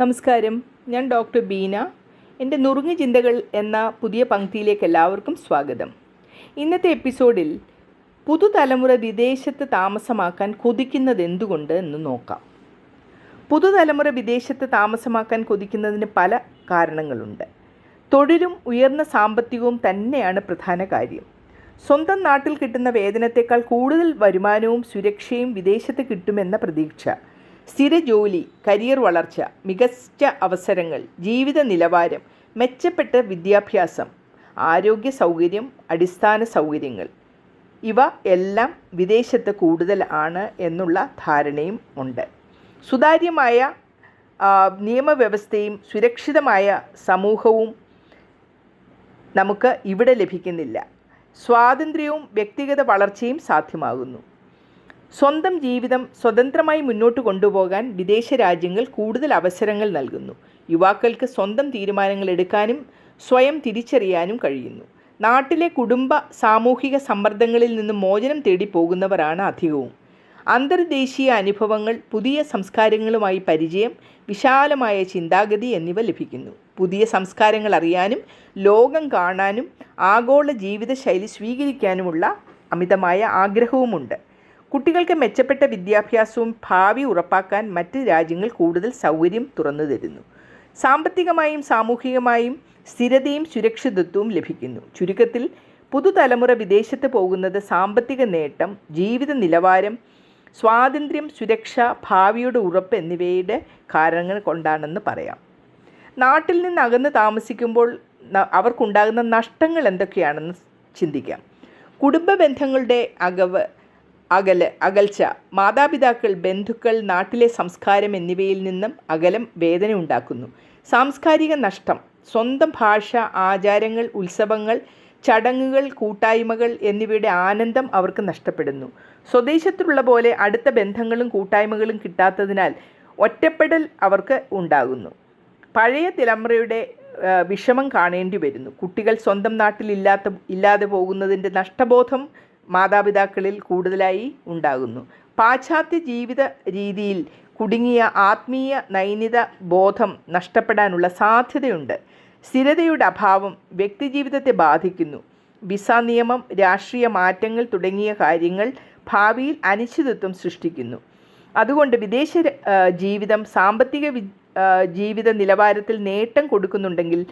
നമസ്കാരം. ഞാൻ ഡോക്ടർ ബീന. എന്റെ നുറുങ്ങു ചിന്തകൾ എന്ന പുതിയ പങ്ക്തിയിലേക്ക് എല്ലാവർക്കും സ്വാഗതം. ഇന്നത്തെ എപ്പിസോഡിൽ പുതുതലമുറ വിദേശത്ത് താമസമാക്കാൻ കൊതിക്കുന്നത് എന്തുകൊണ്ട് എന്ന് നോക്കാം. പുതുതലമുറ വിദേശത്ത് താമസമാക്കാൻ കൊതിക്കുന്നതിന് പല കാരണങ്ങളുണ്ട്. തൊഴിലും ഉയർന്ന സാമ്പത്തികവും തന്നെയാണ് പ്രധാന കാര്യം. സ്വന്തം നാട്ടിൽ കിട്ടുന്ന വേതനത്തേക്കാൾ കൂടുതൽ വരുമാനവും സുരക്ഷയും വിദേശത്ത് കിട്ടുമെന്ന പ്രതീക്ഷ. സ്ഥിര ജോലി കരിയർ വളർച്ച മികച്ച അവസരങ്ങൾ ജീവിത നിലവാരം മെച്ചപ്പെട്ട വിദ്യാഭ്യാസം ആരോഗ്യ സൗകര്യം അടിസ്ഥാന സൗകര്യങ്ങൾ. ഇവ എല്ലാം വിദേശത്ത് കൂടുതൽ ആണ് എന്നുള്ള ധാരണയും ഉണ്ട്. സുതാര്യമായ നിയമവ്യവസ്ഥയും സുരക്ഷിതമായ സമൂഹവും നമുക്ക് ഇവിടെ ലഭിക്കുന്നില്ല. സ്വാതന്ത്ര്യവും വ്യക്തിഗത വളർച്ചയും സാധ്യമാകുന്നു. സ്വന്തം ജീവിതം സ്വതന്ത്രമായി മുന്നോട്ട് കൊണ്ടുപോകാൻ വിദേശ രാജ്യങ്ങൾ കൂടുതൽ അവസരങ്ങൾ നൽകുന്നു. യുവാക്കൾക്ക് സ്വന്തം തീരുമാനങ്ങൾ എടുക്കാനും സ്വയം തിരിച്ചറിയാനും കഴിയുന്നു. നാട്ടിലെ കുടുംബ സാമൂഹിക സമ്മർദ്ദങ്ങളിൽ നിന്ന് മോചനം തേടി പോകുന്നവരാണ് അധികവും. അന്തർദേശീയ അനുഭവങ്ങൾ പുതിയ സംസ്കാരങ്ങളുമായി പരിചയം വിശാലമായ ചിന്താഗതി എന്നിവ ലഭിക്കുന്നു. പുതിയ സംസ്കാരങ്ങൾ അറിയാനും ലോകം കാണാനും ആഗോള ജീവിതശൈലി സ്വീകരിക്കാനുമുള്ള അമിതമായ ആഗ്രഹവുമുണ്ട്. കുട്ടികൾക്ക് മെച്ചപ്പെട്ട വിദ്യാഭ്യാസവും ഭാവി ഉറപ്പാക്കാൻ മറ്റ് രാജ്യങ്ങൾ കൂടുതൽ സൗകര്യം തുറന്നു തരുന്നു. സാമ്പത്തികമായും സാമൂഹികമായും സ്ഥിരതയും സുരക്ഷിതത്വവും ലഭിക്കുന്നു. ചുരുക്കത്തിൽ പുതുതലമുറ വിദേശത്ത് പോകുന്നത് സാമ്പത്തിക നേട്ടം ജീവിത നിലവാരം സ്വാതന്ത്ര്യം സുരക്ഷ ഭാവിയുടെ ഉറപ്പ് എന്നിവയുടെ കാരണങ്ങൾ കൊണ്ടാണെന്ന് പറയാം. നാട്ടിൽ നിന്ന് അകന്ന് താമസിക്കുമ്പോൾ അവർക്കുണ്ടാകുന്ന നഷ്ടങ്ങൾ എന്തൊക്കെയാണെന്ന് ചിന്തിക്കാം. കുടുംബ ബന്ധങ്ങളുടെ അകവ് അകൽ അകൽച്ച മാതാപിതാക്കൾ ബന്ധുക്കൾ നാട്ടിലെ സംസ്കാരം എന്നിവയിൽ നിന്നും അകലം വേദന ഉണ്ടാക്കുന്നു. സാംസ്കാരിക നഷ്ടം സ്വന്തം ഭാഷ ആചാരങ്ങൾ ഉത്സവങ്ങൾ ചടങ്ങുകൾ കൂട്ടായ്മകൾ എന്നിവയുടെ ആനന്ദം അവർക്ക് നഷ്ടപ്പെടുന്നു. സ്വദേശത്തുള്ള പോലെ അടുത്ത ബന്ധങ്ങളും കൂട്ടായ്മകളും കിട്ടാത്തതിനാൽ ഒറ്റപ്പെടൽ അവർക്ക് ഉണ്ടാകുന്നു. പഴയ തലമുറയുടെ വിഷമം കാണേണ്ടി വരുന്നു കുട്ടികൾ സ്വന്തം നാട്ടിൽ ഇല്ലാത്ത ഇല്ലാതെ പോകുന്നതിന്റെ നഷ്ടബോധം മാതാപിതാക്കളിൽ കൂടുതലായി ഉണ്ടാകുന്നു. പാശ്ചാത്യ ജീവിത രീതിയിൽ കുടുങ്ങിയ ആത്മീയ നൈനിത ബോധം നഷ്ടപ്പെടാനുള്ള സാധ്യതയുണ്ട്. സ്ഥിരതയുടെ അഭാവം വ്യക്തിജീവിതത്തെ ബാധിക്കുന്നു. വിസ നിയമം രാഷ്ട്രീയ മാറ്റങ്ങൾ തുടങ്ങിയ കാര്യങ്ങൾ ഭാവിയിൽ അനിശ്ചിതത്വം സൃഷ്ടിക്കുന്നു. അതുകൊണ്ട് വിദേശ ജീവിതം സാമ്പത്തിക ജീവിത നിലവാരത്തിൽ നേട്ടം കൊടുക്കുന്നുണ്ടെങ്കിൽ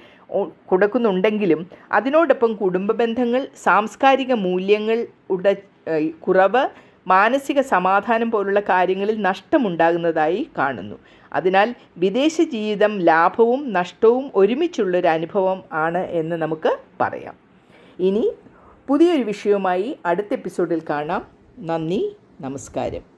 കൊടുക്കുന്നുണ്ടെങ്കിലും അതിനോടൊപ്പം കുടുംബ ബന്ധങ്ങൾ സാംസ്കാരിക മൂല്യങ്ങൾ ഉട കുറവ് മാനസിക സമാധാനം പോലുള്ള കാര്യങ്ങളിൽ നഷ്ടമുണ്ടാകുന്നതായി കാണുന്നു. അതിനാൽ വിദേശ ജീവിതം ലാഭവും നഷ്ടവും ഒരുമിച്ചുള്ളൊരു അനുഭവം ആണ് എന്ന് നമുക്ക് പറയാം. ഇനി പുതിയൊരു വിഷയവുമായി അടുത്ത എപ്പിസോഡിൽ കാണാം. നന്ദി നമസ്കാരം.